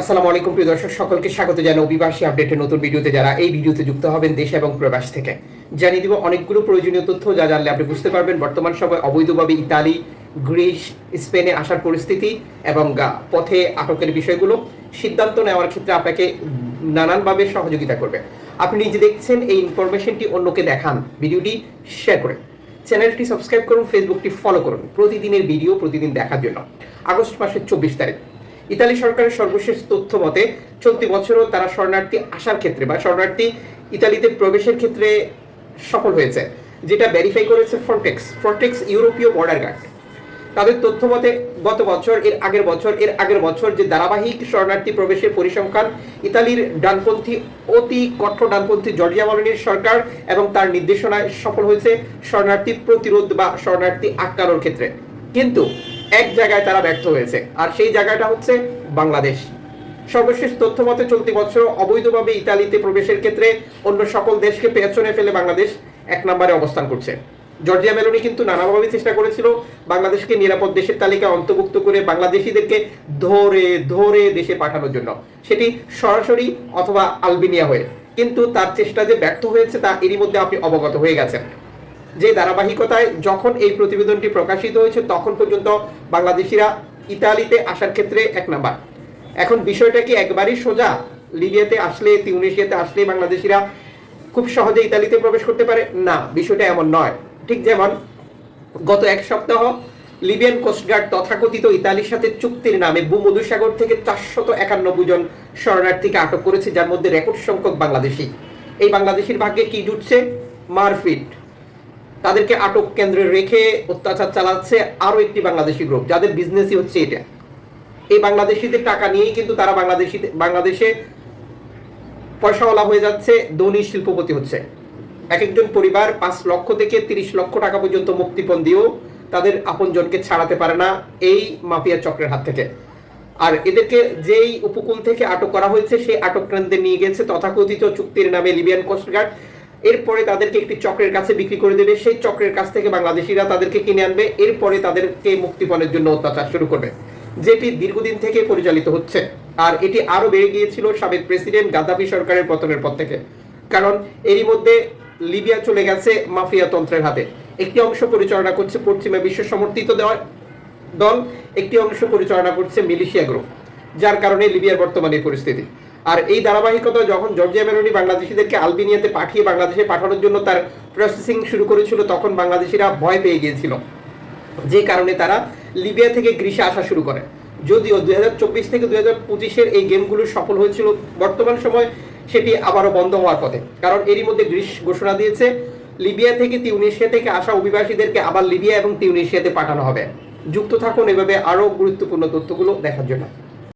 আসসালামু আলাইকুম প্রিয় দর্শক, সকলকে স্বাগত জানাই অভিবাসী আপডেটের নতুন ভিডিওতে। যারা এই ভিডিওতে যুক্ত হবেন দেশ এবং প্রবাস থেকে, জানিয়ে দিব অনেকগুলো প্রয়োজনীয় তথ্য, যা জানলে আপনি বুঝতে পারবেন। বর্তমান সময় অবৈধভাবে ইতালি, গ্রিস, স্পেনে আসার পরিস্থিতি এবং পথে আটকের বিষয়গুলো সিদ্ধান্ত নেওয়ার ক্ষেত্রে আপনাকে নানানভাবে সহযোগিতা করবে। আপনি নিজে দেখছেন এই ইনফরমেশনটি অন্যকে দেখান, ভিডিওটি শেয়ার করে। চ্যানেলটি সাবস্ক্রাইব করুন, ফেসবুকটি ফলো করুন। প্রতিদিনের ভিডিও প্রতিদিন দেখার জন্য। আগস্ট মাসের চব্বিশ তারিখ। ইতালি সরকারের সর্বশেষ তথ্য মতে, চলতি বছরও তারা শরণার্থী আসার ক্ষেত্রে বা শরণার্থী ইতালিতে প্রবেশের ক্ষেত্রে সফল হয়েছে, যেটা ভেরিফাই করেছে ফ্রন্টেক্স ফ্রন্টেক্স ইউরোপীয় বর্ডার গার্ড তাদের তথ্য মতে, গত বছর, এর আগের বছর, এর আগের বছর যে ধারাবাহিক শরণার্থী প্রবেশের পরিসংখ্যান, ইতালির ডানপন্থী, অতি কঠোর ডানপন্থী জর্জিয়া মলনির সরকার এবং তার নির্দেশনায় সফল হয়েছে শরণার্থী প্রতিরোধ বা শরণার্থী আটকানোর ক্ষেত্রে। কিন্তু এক জায়গায় তারা ব্যর্থ হয়েছে। আর সেই জায়গাটা হচ্ছে বাংলাদেশ। সর্বশেষ তথ্য মতে চলতি বছর অবৈধভাবে ইতালিতে প্রবেশের ক্ষেত্রে অন্য সকল দেশকে পেছনে ফেলে বাংলাদেশ এক নম্বরে অবস্থান করছে। জর্জিয়া মেলোনি কিন্তু নানাভাবে চেষ্টা করেছিল বাংলাদেশকে নিরাপদ দেশের তালিকায় অন্তর্ভুক্ত করে বাংলাদেশিদেরকে ধরে ধরে দেশে পাঠানোর জন্য। সেটি সরাসরি অথবা আলবেনিয়া হয়ে। কিন্তু তার চেষ্টা যে ব্যর্থ হয়েছে তা এরই মধ্যে আপনি অবগত হয়ে গেছেন। যে ধারাবাহিকতায় যখন এই প্রতিবেদনটি প্রকাশিত হয়েছে, তখন পর্যন্ত বাংলাদেশিরা ইতালিতে আসার ক্ষেত্রে এক নাম্বার। এখন বিষয়টা কি একবারই সোজা? লিবিয়াতে আসলে, তিউনেশিয়াতে আসলে বাংলাদেশিরা খুব সহজে ইতালিতে প্রবেশ করতে পারে? না, বিষয়টা এমন নয়। ঠিক যেমন গত এক সপ্তাহ লিবিয়ান কোস্টগার্ড তথাকথিত ইতালির সাথে চুক্তির নামে ভূমধুসাগর থেকে চারশত একানব্বই জন শরণার্থীকে আটক করেছে, যার মধ্যে রেকর্ড সংখ্যক বাংলাদেশি। এই বাংলাদেশির ভাগ্যে কি জুটছে? মারফিট তাদেরকে আটক কেন্দ্রে রেখে অত্যাচার চালাচ্ছে আরও একটি বাংলাদেশি গ্রুপ যাদের বিজনেসই হচ্ছে এটা। এই বাংলাদেশিদের টাকা নিয়েই কিন্তু তারা বাংলাদেশি বাংলাদেশে পয়সাওয়ালা হয়ে যাচ্ছে, ধনী শিল্পপতি হচ্ছে। এক একজন পরিবার পাঁচ লক্ষ থেকে তিরিশ লক্ষ টাকা পর্যন্ত মুক্তিপণ দিয়েও তাদের আপনজনকে ছাড়াতে পারে না এই মাফিয়া চক্রের হাত থেকে। আর এদেরকে যেই উপকূল থেকে আটক করা হয়েছে, সেই আটক কেন্দ্রে নিয়ে গেছে তথাকথিত চুক্তির নামে লিবিয়ান কোস্টগার্ড এরপরে তাদেরকে একটি চক্রের কাছে বিক্রি করে দেবে। সেই চক্রের কাছ থেকে বাংলাদেশিরা তাদেরকে কিনে আনবে। এরপরে তাদেরকে মুক্তিপণের জন্য অত্যাচার শুরু করবে, যেটি দীর্ঘদিন থেকে পরিচালিত হচ্ছে। আর এটি আরও বেড়ে গিয়েছিল সাবেক প্রেসিডেন্ট গাদ্দাফি সরকারের পতনের পর থেকে। কারণ এরই মধ্যে লিবিয়া চলে গেছে মাফিয়া তন্ত্রের হাতে। একটি অংশ পরিচালনা করছে পশ্চিমা বিশ্ব সমর্থিত দল, একটি অংশ পরিচালনা করছে মিলিশিয়া গ্রুপ, যার কারণে লিবিয়ার বর্তমানে পরিস্থিতি। আর এই ধারাবাহিকতা যখন জর্জিয়া মেলোনি বাংলাদেশিদেরকে আলবেনিয়াতে পাঠিয়ে বাংলাদেশে পাঠানোর জন্য তার প্রসেসিং শুরু করেছিল, তখন বাংলাদেশিরা ভয় পেয়ে গিয়েছিল। যে কারণে তারা লিবিয়া থেকে গ্রিসে আসা শুরু করে। যদিও দু হাজার চব্বিশ থেকে দুই হাজার পঁচিশের এই গেমগুলো সফল হয়েছিল, বর্তমান সময় সেটি আবারও বন্ধ হওয়ার পথে। কারণ এরই মধ্যে গ্রিস ঘোষণা দিয়েছে, লিবিয়া থেকে তিউনেশিয়া থেকে আসা অভিবাসীদেরকে আবার লিবিয়া এবং তিউনেশিয়াতে পাঠানো হবে। যুক্ত থাকুন, এভাবে আরও গুরুত্বপূর্ণ তথ্যগুলো দেখার জন্য।